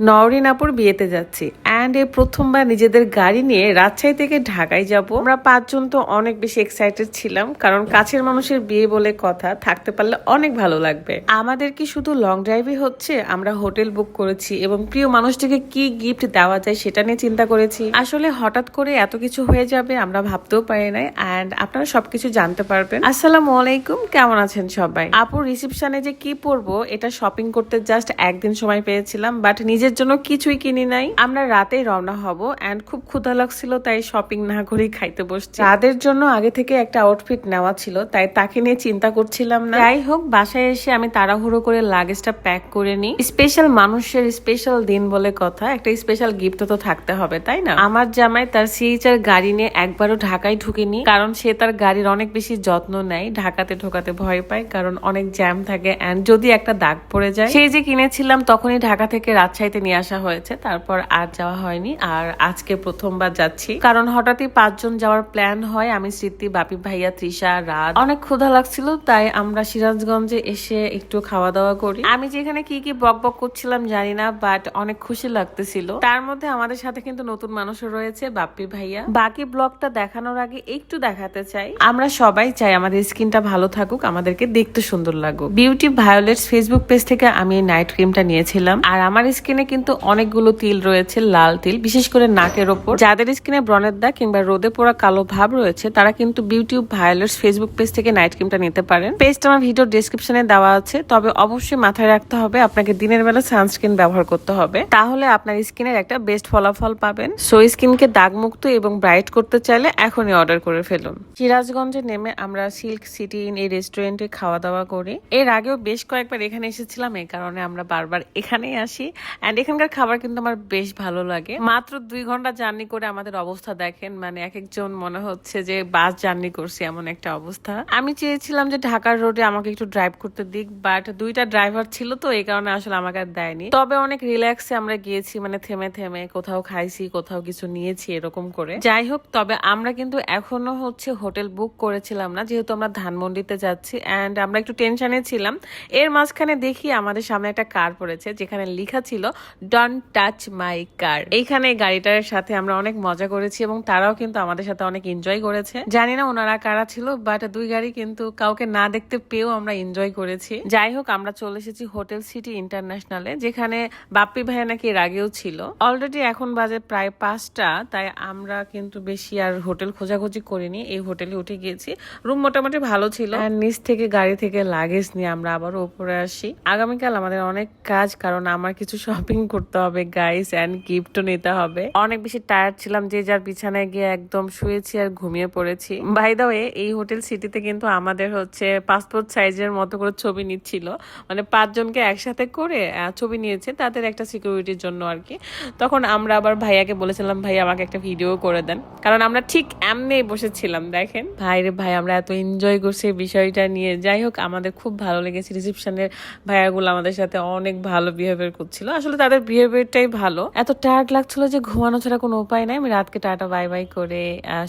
নওরিনাপুর বিয়েতে যাচ্ছি। অ্যান্ড প্রথমবার নিজেদের গাড়ি নিয়ে রাজশাহী থেকে ঢাকায় যাব। আমরা পাঁচজন তো অনেক বেশি এক্সাইটেড ছিলাম, কারণ কাছের মানুষের বিয়ে বলে কথা থাকতে পারলে অনেক ভালো লাগবে। আমাদের কি শুধু লং ড্রাইভে হচ্ছে? আমরা হোটেল বুক করেছি এবং প্রিয় মানুষটিকে কি গিফট দেওয়া যায় সেটা নিয়ে চিন্তা করেছি। আসলে হঠাৎ করে এত কিছু হয়ে যাবে আমরা ভাবতেও পারি নাই অ্যান্ড আপনারা সবকিছু জানতে পারবেন। আসসালামু আলাইকুম, কেমন আছেন সবাই? আপুর রিসেপশনে যে কি পরবো, এটা শপিং করতে জাস্ট একদিন সময় পেয়েছিলাম বাট নিজের জন্য কিছুই কিনি নাই। আমরা রাতেই রওনা হব এন্ড খুব ক্ষুধা লাগছিল তাই শপিং না করেই খাইতে বসছি। তাদের জন্য আগে থেকে একটা আউটফিট নেওয়া ছিল তাই তাকে নিয়ে চিন্তা করছিলাম না। যাই হোক বাসায় এসে আমি তাড়াহুড়ো করে লাগেজটা প্যাক করে নিই। স্পেশাল মানুষের স্পেশাল দিন বলে কথা একটা স্পেশাল গিফট তো থাকতে হবে তাই না? আমার জামাই তার সিএইচআর গাড়ি নিয়ে একবারও ঢাকায় ঢুকেনি কারণ সে তার গাড়ির অনেক বেশি যত্ন নেয় ঢাকাতে ঢোকাতে ভয় পায় কারণ অনেক জ্যাম থাকে এন্ড যদি একটা দাগ পড়ে যায়। সেই যে কিনেছিলাম তখনই ঢাকা থেকে রাজশাহীতে নিয়ে আসা হয়েছে তারপর আর যাওয়া হয়নি আর আজকে প্রথমবার যাচ্ছি। কারণ হঠাৎই পাঁচজন যাওয়ার প্ল্যান হয়। আমি, স্মৃতি, বাপি, ভাইয়া, তৃষা রাত অনেক ক্ষুধা লাগছিল, তাই আমরা সিরাজগঞ্জে এসে একটু খাওয়া দাওয়া করি। আমি যেখানে কি কি বক বক করছিলাম জানি না বাট অনেক খুশি লাগতেছিল। তার মধ্যে আমাদের সাথে কিন্তু নতুন মানুষও রয়েছে বাপ্পি ভাইয়া। বাকি ব্লগটা দেখানোর আগে একটু দেখাতে চাই। আমরা সবাই চাই আমাদের স্কিনটা ভালো থাকুক, আমাদেরকে দেখতে সুন্দর লাগুক। বিউটি ভায়োলেটস ফেসবুক পেজ থেকে আমি নাইট ক্রিমটা নিয়েছিলাম। আর আমার স্কিনে কিন্তু অনেকগুলো তিল রয়েছে, লাল তিল, বিশেষ করে নাকের ওপর। যাদের স্কিনে ব্রণের দাগ কিংবা রোদে পোড়া কালো ভাব রয়েছে, তারা কিন্তু বিউটি ভায়োলেটস ফেসবুক পেজ থেকে নাইট ক্রিমটা নিতে পারেন। পেজটা আমার ভিডিও ডেসক্রিপশনে দেওয়া আছে, তবে অবশ্যই মাথায় রাখতে হবে, আপনাকে দিনের বেলা সানস্ক্রিন ব্যবহার করতে হবে। তাহলে আপনার স্কিনের একটা বেস্ট ফলাফল পাবেন। সো স্কিনকে দাগমুক্ত এবং ব্রাইট করতে চাইলে এখনই অর্ডার করে ফেলুন। সিরাজগঞ্জে নেমে আমরা সিল্ক সিটি ইন এই রেস্টুরেন্টে খাওয়া দাওয়া করি। এর আগেও বেশ কয়েকবার এখানে এসেছিলাম, এই কারণে আমরা বারবার এখানেই আসি। অ্যান্ড এখানকার খাবার কিন্তু আমার বেশ ভালো লাগে মাত্র দুই ঘণ্টা জার্নি করে আমাদের অবস্থা দেখেন মানে এক একজন মনে হচ্ছে যে বাস জার্নি করছি এমন একটা অবস্থা। আমি চেয়েছিলাম যে ঢাকার রোডে আমাকে একটু ড্রাইভ করতে দিক বাট দুইটা ড্রাইভার ছিল তো, এই কারণে আসলে আমাকে আর দেয়নি। তবে অনেক রিল্যাক্সে আমরা গিয়েছি মানে থেমে থেমে কোথাও খাইছি, কোথাও কিছু নিয়েছি, এরকম করে। যাই হোক, তবে আমরা কিন্তু এখনও হচ্ছে হোটেল বুক করেছিলাম না, যেহেতু আমরা ধানমন্ডিতে যাচ্ছি অ্যান্ড আমরা একটু টেনশনে ছিলাম। এর মাঝখানে দেখি আমাদের সামনে একটা কার পড়েছে, যেখানে লেখা ছিল ডন টাচ মাই কার এইখানে গাড়িটার সাথে আমরা অনেক মজা করেছি এবং তারাও কিন্তু আমাদের সাথে অনেক এনজয় করেছে। জানি না ওনারা কারা ছিল বাট দুই গাড়ি কিন্তু কাউকে না দেখতে পেয়েও আমরা এনজয় করেছি। যাই হোক, আমরা চলে এসেছি হোটেল সিটি ইন্টারন্যাশনালে যেখানে বাপ্পি ভাইয়া নাকি এর আগেও ছিল। অলরেডি এখন বাজে প্রায় পাঁচটা, তাই আমরা কিন্তু বেশি আর হোটেল খোঁজাখুঁজি করিনি। এই হোটেলে উঠে গিয়েছি। রুম মোটামুটি ভালো ছিল। আর নিচ থেকে গাড়ি থেকে লাগেজ নিয়ে আমরা আবারও উপরে আসি। আগামীকাল আমাদের অনেক কাজ, কারণ আমার কিছু শপিং করতে হবে গাইস অ্যান্ড গিফটও নিতে হবে। অনেক বেশি টায়ার্ড ছিলাম যে যার বিছানায় গিয়ে একদম শুয়েছি আর ঘুমিয়ে পড়েছি। বাই দা ওয়ে এই হোটেল সিটিতে কিন্তু আমাদের হচ্ছে পাসপোর্ট সাইজের মতো করে ছবি নিচ্ছিল। মানে পাঁচজনকে একসাথে করে ছবি নিয়েছে তাদের একটা সিকিউরিটির জন্য আর কি তখন আমরা আবার ভাইয়াকে বলেছিলাম, ভাই, আমাকে একটা ভিডিও করে দেন। কারণ আমরা ঠিক এমনি বসেছিলাম, দেখেন। ভাই রে ভাই, আমরা এত এনজয় করছি বিষয়টা নিয়ে। যাই হোক, আমাদের খুব ভালো লেগেছে। রিসেপশনের ভাইয়াগুলো আমাদের সাথে অনেক ভালো বিহেভিয়ার করছিল। আসলে তাদের বিহেভিয়ারটাই ভালো। এত টায়ার্ড লাগছিল যে ঘুমানো ছাড়া কোনো উপায় নাই। আমি রাতকে টাটা বাই বাই করে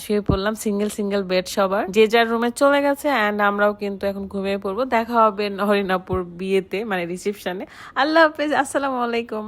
শুয়ে পড়লাম সিঙ্গেল সিঙ্গেল বেড সবার যে যার রুমে চলে গেছে অ্যান্ড আমরাও কিন্তু এখন ঘুমিয়ে পড়ব। দেখা হবে হরিনাপুর বিয়েতে মানে রিসেপশনে আল্লাহ হাফেজ, আসসালামু আলাইকুম।